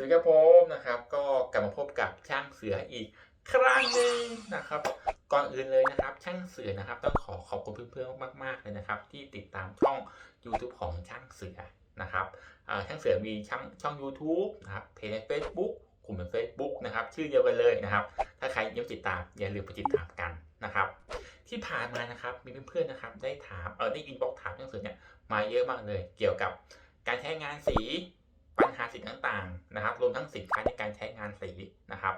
วัสดีครับผมนะครับ ก็กลับมาพบกับช่างเสืออีกครั้งหนึ่งนะครับ ก่อนอื่นเลยนะครับ ช่างเสือนะครับ ต้องขอขอบคุณเพื่อนๆมากๆเลยนะครับ ที่ติดตามช่อง YouTube ของช่างเสือนะครับช่างเสือมีช่องช่อง YouTube นะครับเพจใน Facebook กลุ่มใน Facebook นะครับ ชื่อเดียวกันเลยนะครับ ถ้าใครยังไม่ติดตามอย่าลืมไปติดตามกันนะครับ ที่ผ่านมานะครับมีเพื่อนๆนะครับ ได้ถามเออได้อินบ็อกถามช่างเสือเนี่ยมาเยอะมากเลย เกี่ยวกับการใช้งานสี ปัญหาสีต่างๆนะครับ รวมทั้งสินค้าในการใช้งานสีนะครับ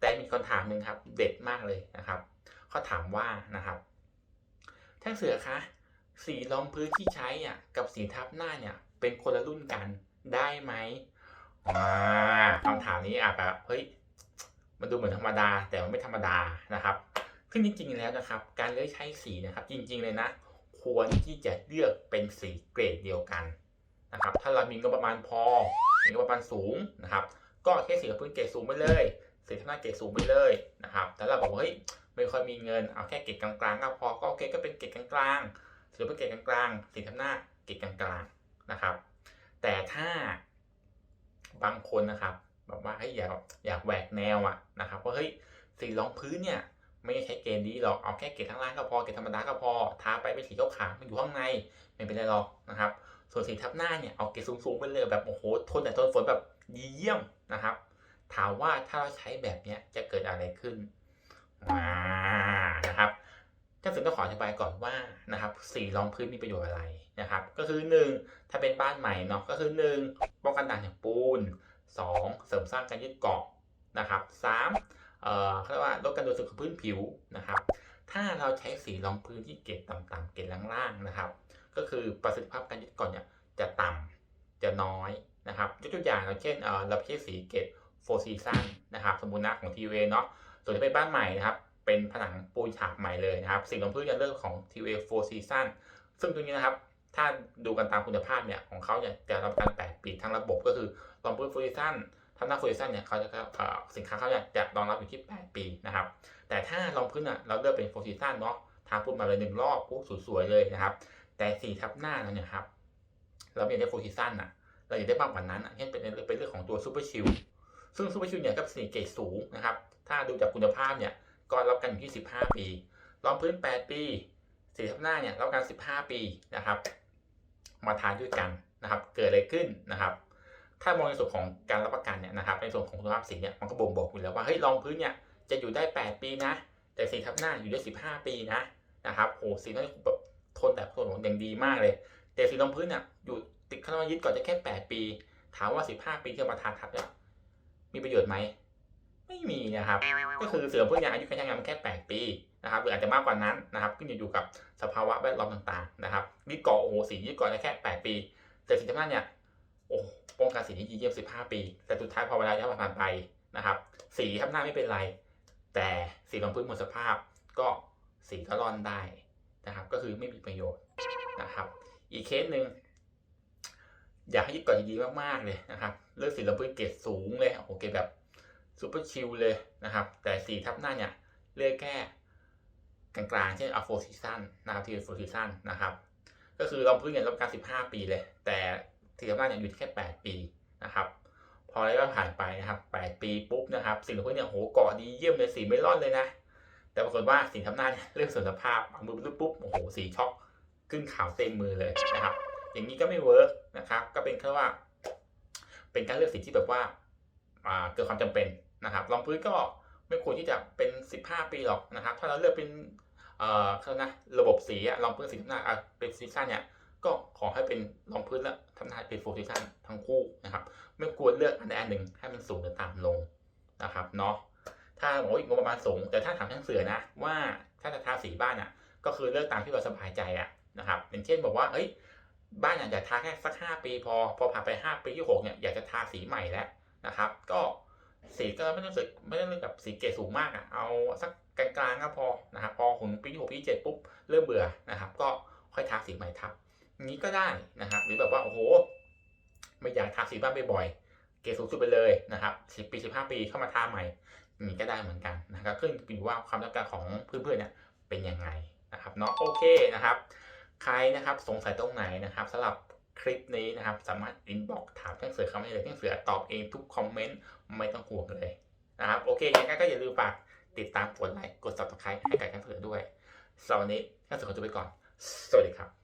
แต่มีคำถามหนึ่งครับ เด็ดมากเลยนะครับเขาถามว่านะครับช่างเสือคะสีรองพื้นที่ใช้อะกับสีทับหน้าเนี่ยเป็นคนละรุ่นกันได้ไหมอ่าคำถามนี้อาจแบบเฮ้ยมันดูเหมือนธรรมดาแต่มันไม่ธรรมดานะครับซึ่งจริงๆแล้วนะครับ การเลือกใช้สีนะครับ จริง ๆเลยนะ ควรที่จะเลือกเป็นสีเกรดเดียวกันนะครับ ถ้าเรามีงบประมาณพอ มีงบประมาณสูงนะครับก็แค่สีกับพื้นเกรดสูงไปเลยสีทำหน้าเกรดสูงไปเลยนะครับแต่เราบอกว่าเฮ้ยไม่ค่อยมีเงินเอาแค่เกรดกลางๆก็พอก็โอเคก็เป็นเกรดกลางๆสีพื้นเกรดกลางๆสีทำหน้าเกรดกลางๆนะครับ แต่ถ้าบางคนนะครับแบบว่าเฮ้ยอยากอยากแหวกแนวอะนะครับว่าเฮ้ยสีรองพื้นเนี่ยไม่ใช้เกณฑ์นี้หรอกเอาแค่เกรดข้งล่างก็พอเกรดธรรมดาก็พอทาไปเป็นสีขาวๆมันอยู่ข้างในไม่เป็นไรหรอกนะครับ ส่วนสีทับหน้าเนี่ยเอาเกรดสูงๆไปเลยแบบโอ้โหทนแต่ทนฝนแบบดีเยี่ยมนะครับ ถามว่าถ้าเราใช้แบบเนี้ยจะเกิดอะไรขึ้นมานะครับถ้าสึงต้องขออธิบายก่อนว่านะครับสีรองพื้นมีประโยชน์อะไรนะครับ ก็คือ 1 ถ้าเป็นบ้านใหม่เนาะก็คือ 1 ป้องกันด่างจากปูน 2 เสริมสร้างการยึดเกาะนะครับ3เอ่อเขาเรียกว่าลดการโดนสึกของพื้นผิวนะครับ ถ้าเราใช้สีรองพื้นที่เกรดต่ำๆเกรดล่างๆนะครับ ก็คือประสิทธิภาพการยึดเกาะเนี่ยจะต่ำจะน้อยนะครับยกตัวอย่างเช่นเออเราใช้สีเกรดโฟซีซันนะครับสมมุตินะของทีเวเนาะส่วนที่เป็นบ้านใหม่นะครับเป็นผนังปูนฉาบใหม่เลยนะครับสิ่งของพื้นจะเลือกของทีเวโฟซีซันซึ่งตัวนี้นะครับถ้าดูกันตามคุณภาพเนี่ยของเขาเนี่ยจะรับประกัน8ปีทั้งระบบก็คือรองพื้นโฟซีซันทำหน้าโฟซีซันเนี่ยเขาจะสินค้าเขาเนี่ยจะรองรับอยู่ที่ 8 ปีนะครับ แต่ถ้ารองพื้นอะเราเลือกเป็นโฟซีซันเนาะทาปุ๊บมาเลยหนึ่งรอบปุ๊บสวยๆเลยนะครับ แต่สีทับหน้าเราเนี่ยครับ เราอยากได้โฟซีซันอะเราอยากได้มากกว่านั้นอะเช่นเป็นเป็นเรื่องของตัวซูเปอร์ชิลซึ่งซูเปอร์ชิลเนี่ยกับสีเกรดสูงนะครับ ถ้าดูจากคุณภาพเนี่ยก็รับกันอยู่ที่ 15 ปีรองพื้น 8 ปีสีทับหน้าเนี่ยรับกัน 15 ปีนะครับ มาทานด้วยกันนะครับ เกิดอะไรขึ้นนะครับ ถ้ามองในส่วนของการรับประกันเนี่ยนะครับ ในส่วนของคุณภาพสีเนี่ยมันก็บ่งบอกอยู่แล้วว่าเฮ้ยรองพื้นเนี่ยจะอยู่ได้ 8 ปีนะ แต่สีทับหน้าอยู่ได้ 15 ปีนะนะครับโอ้สีนั้นแบบ ทนแต่ทนอย่างดีมากเลยแต่สีรองพื้นเนี่ยอยู่ติดข้างยึดก่อนจะแค่ 8 ปี ถามว่า 15 ปีที่มาทานทับเนี่ยมีประโยชน์ไหมไม่มีนะครับ ก็คือเสือพื้นยางอายุการใช้งานมันแค่ 8 ปีนะครับหรืออาจจะมากกว่านั้นนะครับขึ้นอยู่กับสภาวะแวดล้อมต่างๆนะครับยึดเกาะโอ้โหสียึดเกาะได้แค่ 8 ปี แต่สีทับหน้าเนี่ยโอ้ป้องกันสีที่ดีเยี่ยม15 ปี แต่สุดท้ายพอเวลาที่ผ่านไปนะครับ สีทับหน้าไม่เป็นไร แต่สีรองพื้นหมดสภาพก็สีก็ร่อนได้ นะครับ ก็คือไม่มีประโยชน์นะครับ อีกเคสหนึ่งอยากให้ยึดเกาะดีๆมากๆเลยนะครับเลือกสีรองพื้นเกรดสูงเลยโอ้โหเกรดแบบซูเปอร์ชิลเลยนะครับ แต่สีทับหน้าเนี่ยเลือกแค่กลางๆเช่นอัลโฟซีซันนะครับที่เป็นโฟซีซันนะครับ ก็คือรองพื้นเนี่ยรับการ 15 ปีเลย แต่สีทับหน้าเนี่ยอยู่ที่แค่ 8 ปีนะครับ พอระยะผ่านไปนะครับ 8 ปีปุ๊บนะครับสีรองพื้นเนี่ยโหเกาะดีเยี่ยมเลยสีไม่ร่อนเลยนะ แต่ปรากฏว่าสีทับหน้าเนี่ยเริ่มเสื่อมสภาพเอามือปุ๊บโอ้โหสีช็อกขึ้นขาวเต็มมือเลยนะครับ อย่างนี้ก็ไม่เวิร์กนะครับ ก็เป็นแค่ว่า เป็นการเลือกสีที่แบบว่าเกิดความจำเป็นนะครับรองพื้นก็ไม่ควรที่จะเป็น 15 ปีหรอกนะครับ ถ้าเราเลือกเป็นเอ่อเขานะระบบสีรองพื้นสีทับหน้าเป็นซีซั่นเนี่ยก็ขอให้เป็นรองพื้นและทำหน้าเป็นโฟร์ซีซั่นทั้งคู่นะครับ ไม่ควรเลือกอันใดอันหนึ่งให้มันสูงหรือต่ำลงนะครับเนาะ ถ้าบอกว่าอีกงบประมาณสูง แต่ถ้าถามช่างเสือนะ ว่าถ้าจะทาสีบ้านอะ ก็คือเลือกตามที่เราสบายใจอะนะครับอย่างเช่นบอกว่า เอ้ย บ้านอยากจะทาแค่สักห้าปีพอ พอผ่านไปห้าปีที่หกเนี่ยอยากจะทาสีใหม่แล้วนะครับ ก็สีก็ไม่ต้องสึกไม่ต้องเลือกแบบสีเกรดสูงมากอะ เอาสักกลางๆก็พอนะครับพอถึงปีที่หกปีที่เจ็ดปุ๊บเริ่มเบื่อนะครับ ก็ค่อยทาสีใหม่ทับนี้ก็ได้นะครับ หรือแบบว่าโอ้โหไม่อยากทาสีบ้านบ่อยๆเกรดสูงสุดไปเลยนะครับสิบปีสิบห้าปีเข้ามาทาใหม่ นี้ก็ได้เหมือนกันนะครับขึ้นอยู่ว่าความต้องการของเพื่อนๆเนี่ยเป็นยังไงนะครับเนาะโอเคนะครับ ใครนะครับสงสัยตรงไหนนะครับสำหรับคลิปนี้นะครับ สามารถอินบ็อกถามช่างเสือคำได้เลยช่างเสือตอบเองทุกคอมเมนต์ไม่ต้องห่วงเลยนะครับโอเคยังไงก็อย่าลืมฝากติดตามกดไลค์กด subscribe ให้กับช่างเสือด้วยสำหรับวันนี้ช่างเสือขอตัวไปก่อน สวัสดีครับ